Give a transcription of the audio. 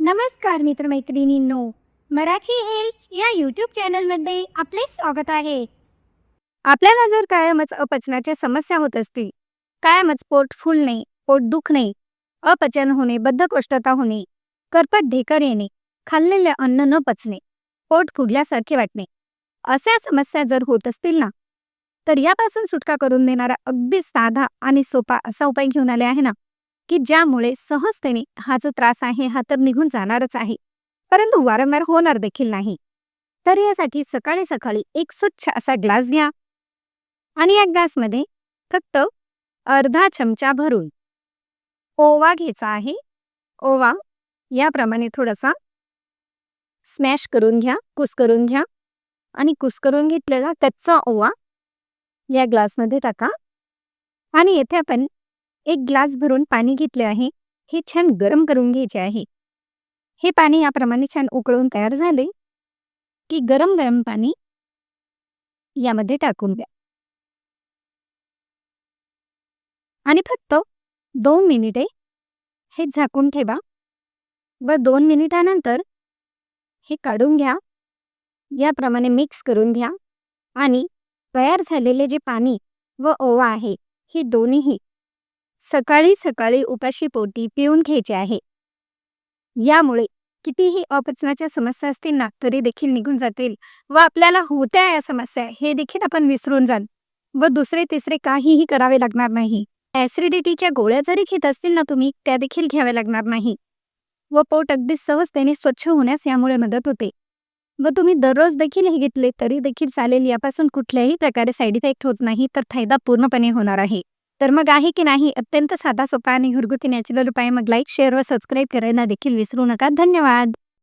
नमस्कार मित्रमैत्रिणींनो मराठी हेल्थ या यूट्यूब चॅनलमध्ये आपले स्वागत आहे. आपल्याला जर कायमच अपचनाच्या समस्या होत असतील कायमच पोट फुलणे पोट दुखणे अपचन होणे बद्धकोष्ठता होणे करपट ढेकर येणे खाल्लेले अन्न न पचणे पोट फुगल्यासारखे वाटणे अशा समस्या जर होत असतील ना तर यापासून सुटका करून देणारा अगदी साधा आणि सोपा असा उपाय घेऊन आले आहे ना की ज्यामुळे सहजतेने हा जो त्रास आहे हा तर निघून जाणारच आहे. परंतु वारंवार होणार देखील नाही. तर यासाठी सकाळी सकाळी एक स्वच्छ असा ग्लास घ्या. आणि या ग्लासमध्ये फक्त अर्धा चमचा भरून ओवा घ्यायचा आहे. ओवा याप्रमाणे थोडासा स्मॅश करून घ्या कुस करून घ्या. आणि कुस्करून घेतलेला कच्चा ओवा या ग्लासमध्ये टाका. आणि येथे आपण एक ग्लास भरून पाणी घेतले आहे. हे छान गरम करून घ्यायचे आहे. हे पाणी याप्रमाणे छान उकळून तयार झाले. की गरम गरम पाणी यामध्ये टाकून द्या. आणि फक्त दोन मिनिटे हे झाकून ठेवा व दोन मिनिटानंतर हे काढून घ्या. याप्रमाणे मिक्स करून घ्या. आणि तयार झालेले जे पाणी व ओवा आहे हे दोन्हीही सकाळी सकाळी उपाशी पोटी पिऊन घ्यायचे आहे. यामुळे कितीही अपचनाच्या समस्या असतील ना तरी देखील निघून जातील व आपल्याला होत्या या समस्या हे देखील आपण विसरून जाल. व दुसरे तिसरे काहीही करावे लागणार नाही. ॲसिडिटीच्या गोळ्या जरी घेत असतील ना तुम्ही त्या देखील घ्याव्या लागणार नाही. व पोट अगदी सहजतेने स्वच्छ होण्यास यामुळे मदत होते. व तुम्ही दररोज देखील हे घेतले तरी देखील चालेल. यापासून कुठल्याही प्रकारे साईड इफेक्ट होत नाही तर फायदा पूर्णपणे होणार आहे. तर मग आहे की नाही अत्यंत साधा सोपा आणि घरगुती नॅचरल उपाय. मग लाईक शेअर व सबस्क्राईब करायला देखील विसरू नका. धन्यवाद!